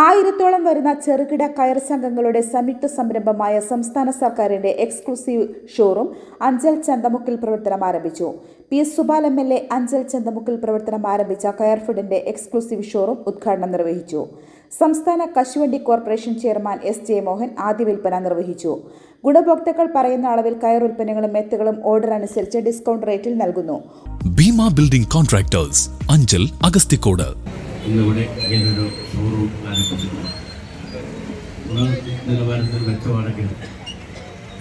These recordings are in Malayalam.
ആയിരത്തോളം വരുന്ന ചെറുകിട കയർ സംഘങ്ങളുടെ സംയുക്ത സംരംഭമായ സംസ്ഥാന സർക്കാരിന്റെ എക്സ്ക്ലൂസീവ് ഷോറൂം അഞ്ചൽ ചന്തമുക്കിൽ പ്രവർത്തനം ആരംഭിച്ചു. P S Subal M L A Anchal ചന്തമുക്കിൽ പ്രവർത്തനം ആരംഭിച്ച കയർഫുഡിന്റെ എക്സ്ക്ലൂസീവ് ഷോറൂം ഉദ്ഘാടനം നിർവഹിച്ചു. സംസ്ഥാന കശുവണ്ടി corporation chairman S J Mohan ആദ്യ വിൽപ്പന നിർവഹിച്ചു. ഗുണഭോക്താക്കൾ പറയുന്ന അളവിൽ കയർ ഉൽപ്പന്നങ്ങളും മെത്തുകളും ഓർഡർ അനുസരിച്ച് ഡിസ്കൗണ്ട് റേറ്റിൽ നൽകുന്നു. ഭീമ ബിൽഡിംഗ് കോൺട്രാക്ടേഴ്സ് അഞ്ചൽ അഗസ്തിക്കോട് ഇന്നിവിടെ ഇങ്ങനൊരു ഷോറൂം ആരംഭിച്ചിട്ടുണ്ട്. ഗുണ നിലവാരത്തിൽ മെച്ചമാണെങ്കിൽ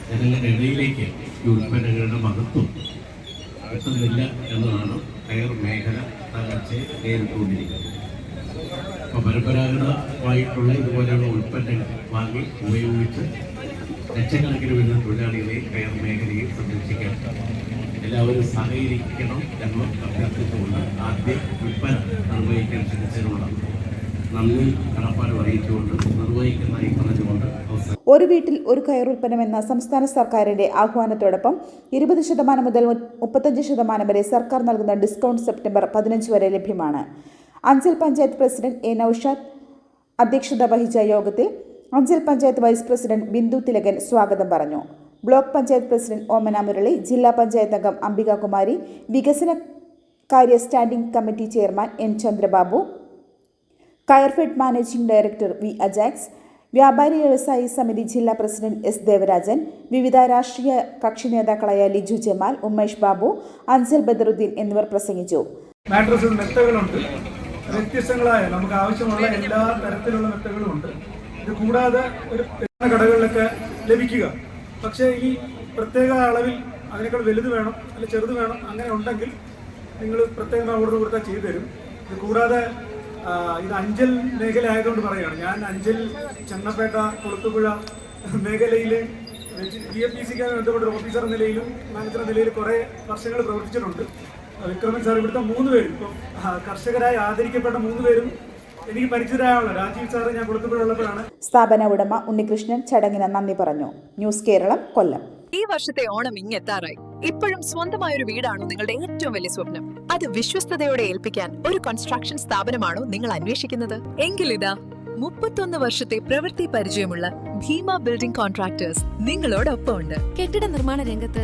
ജനങ്ങളുടെ ഇടയിലേക്ക് ഈ ഉൽപ്പന്നങ്ങളുടെ മഹത്വം എത്തുന്നില്ല എന്നതാണ് കയർ മേഖല തകർച്ചയെ നേരിട്ടുകൊണ്ടിരിക്കുന്നത്. അപ്പോൾ പരമ്പരാഗതമായിട്ടുള്ള ഇതുപോലെയുള്ള ഉൽപ്പന്നങ്ങൾ വാങ്ങി ഉപയോഗിച്ച് ലക്ഷക്കണക്കിന് വരുന്ന തൊഴിലാളികളെ കയർ മേഖലയിൽ സംരക്ഷിക്കാൻ എല്ലാവരും സഹകരിക്കണം എന്ന് അഭ്യർത്ഥിച്ചുകൊണ്ട് ആദ്യ വിൽപ്പന നിർവഹിക്കാൻ ശ്രമിച്ചതിനുള്ള നന്ദി കടപ്പാട് അറിയിച്ചുകൊണ്ട് നിർവഹിക്കുന്നതായി പറഞ്ഞുകൊണ്ട് ഒരു വീട്ടിൽ ഒരു കയർ ഉൽപ്പന്നമെന്ന സംസ്ഥാന സർക്കാരിന്റെ ആഹ്വാനത്തോടൊപ്പം ഇരുപത് ശതമാനം മുതൽ മുപ്പത്തഞ്ച് ശതമാനം വരെ സർക്കാർ നൽകുന്ന ഡിസ്കൗണ്ട് സെപ്റ്റംബർ പതിനഞ്ച് വരെ ലഭ്യമാണ്. അഞ്ചൽ പഞ്ചായത്ത് പ്രസിഡന്റ് എ നൌഷാദ് അധ്യക്ഷത വഹിച്ച യോഗത്തിൽ അഞ്ചൽ പഞ്ചായത്ത് വൈസ് പ്രസിഡന്റ് ബിന്ദു തിലകൻ സ്വാഗതം പറഞ്ഞു. ബ്ലോക്ക് പഞ്ചായത്ത് പ്രസിഡന്റ് ഓമന മുരളി ജില്ലാ പഞ്ചായത്ത് അംഗം അംബികാകുമാരി വികസന കാര്യ standing committee chairman N Chandrababu Coirfed managing director V Ajax വ്യാപാരി വ്യവസായി സമിതി ജില്ലാ പ്രസിഡന്റ് എസ് ദേവരാജൻ വിവിധ രാഷ്ട്രീയ കക്ഷി നേതാക്കളായ ലിജു ജമാൽ ഉമേഷ് ബാബു അൻസൽ ബദറുദ്ദീൻ എന്നിവർ പ്രസംഗിച്ചു. വ്യത്യസ്തങ്ങളായ നമുക്ക് ആവശ്യമുള്ള എല്ലാ തരത്തിലുള്ള മെത്തകളും ഉണ്ട്. ഇത് കൂടാതെ ഒരു കടകളിലൊക്കെ ലഭിക്കുക. പക്ഷേ ഈ പ്രത്യേക അളവിൽ അതിനേക്കാൾ വലുത് വേണം അല്ല ചെറുത് വേണം അങ്ങനെ ഉണ്ടെങ്കിൽ നിങ്ങൾ പ്രത്യേകം ഓർഡർ കൊടുത്താൽ ചെയ്തു തരും. ഇത് കൂടാതെ ഇത് അഞ്ചൽ മേഖല ആയതുകൊണ്ട് പറയുകയാണ്. ഞാൻ അഞ്ചൽ ചെന്നപ്പേട്ട കൊളുത്തുപുഴ മേഖലയിൽ ബി എഫ് പി സിക്ക് ബന്ധപ്പെട്ട ഓഫീസർ നിലയിലും മാനേജർ നിലയിൽ കുറേ വർഷങ്ങൾ പ്രവർത്തിച്ചിട്ടുണ്ട്. വിക്രമൻ സാർ ഇവിടുത്തെ മൂന്ന് പേരും. ഇപ്പം കർഷകരായി ആദരിക്കപ്പെട്ട മൂന്ന് പേരും എനിക്ക് പരിചിതരായ ആളാണ് രാജീവ് സാറ് ഞാൻ കൊടുത്തപ്പോഴുള്ളപ്പോഴാണ്. സ്ഥാപന ഉടമ ഉണ്ണികൃഷ്ണൻ ചടങ്ങിന് നന്ദി പറഞ്ഞു. ന്യൂസ് കേരളം കൊല്ലം. ഈ വർഷത്തെ ഓണം ഇങ്ങെത്താറായി ഇപ്പോഴും സ്വന്തമായ ഒരു വീടാണോ നിങ്ങളുടെ ഏറ്റവും വലിയ സ്വപ്നം. അത് വിശ്വസ്തയോടെ ഏൽപ്പിക്കാൻ ഒരു കൺസ്ട്രക്ഷൻ സ്ഥാപനമാണോ നിങ്ങൾ അന്വേഷിക്കുന്നത്? എങ്കിൽ ഇതാ മുപ്പത്തൊന്ന് വർഷത്തെ പ്രവൃത്തി പരിചയമുള്ള ഭീമ ബിൽഡിംഗ് കോൺട്രാക്ടേഴ്സ് നിങ്ങളോടൊപ്പം ഉണ്ട് കെട്ടിട നിർമ്മാണ രംഗത്ത്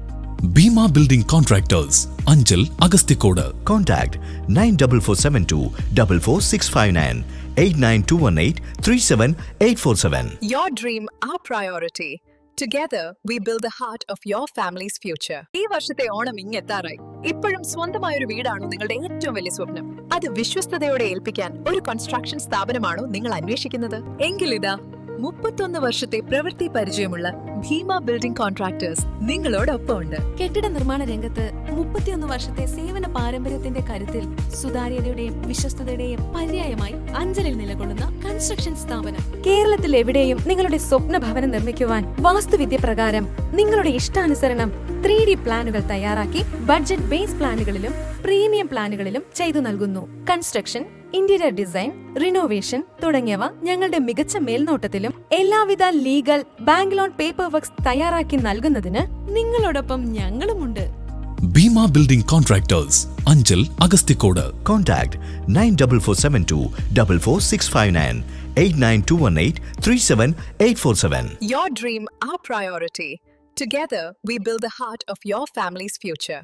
Bhima building contractors Anchal Agasthikode contact nine double four seven two double four six five nine eight nine two one eight three seven eight four seven your dream our priority Together, we build the heart of your family's future. ഈ വർഷത്തെ ഓണം ഇങ്ങെത്താറായി. ഇപ്പോഴും സ്വന്തമായ ഒരു വീടാണോ നിങ്ങളുടെ ഏറ്റവും വലിയ സ്വപ്നം. അത് വിശ്വസ്തയോടെ ഏൽപ്പിക്കാൻ ഒരു കൺസ്ട്രക്ഷൻ സ്ഥാപനമാണോ നിങ്ങൾ അന്വേഷിക്കുന്നത്? എങ്കിൽ ഇതാ മുപ്പത്തൊന്ന് വർഷത്തെ പ്രവൃത്തി പരിചയമുള്ള ഭീമ ബിൽഡിംഗ് കോൺട്രാക്ടേഴ്സ് നിങ്ങളോടൊപ്പം ഉണ്ട് കെട്ടിട നിർമ്മാണ രംഗത്ത് മുപ്പത്തിയൊന്ന് വർഷത്തെ സേവന പാരമ്പര്യത്തിന്റെ കരുത്തിൽ സുതാര്യതയുടെയും വിശ്വസ്തതയുടെയും പര്യായമായി അഞ്ചലിൽ നിലകൊള്ളുന്ന കൺസ്ട്രക്ഷൻ സ്ഥാപനം. കേരളത്തിൽ എവിടെയും നിങ്ങളുടെ സ്വപ്ന ഭവനം നിർമ്മിക്കുവാൻ വാസ്തുവിദ്യ പ്രകാരം നിങ്ങളുടെ ഇഷ്ടാനുസരണം ത്രീ ഡി പ്ലാനുകൾ തയ്യാറാക്കി ബഡ്ജറ്റ് ബേസ് പ്ലാനുകളിലും പ്രീമിയം പ്ലാനുകളിലും ചെയ്തു നൽകുന്നു. കൺസ്ട്രക്ഷൻ ഇന്റീരിയർ ഡിസൈൻ റിനോവേഷൻ തുടങ്ങിയവ ഞങ്ങളുടെ മികച്ച മേൽനോട്ടത്തിലും എല്ലാവിധ legal bank loan paper works തയ്യാറാക്കി നൽകുന്നതിന് നിങ്ങളോടൊപ്പം ഞങ്ങളുമുണ്ട്. Bheema building contractors Anchal Agasthikode Contact 94472 44659 89218 37847. Your dream, our priority. Together, we build the heart of your family's future.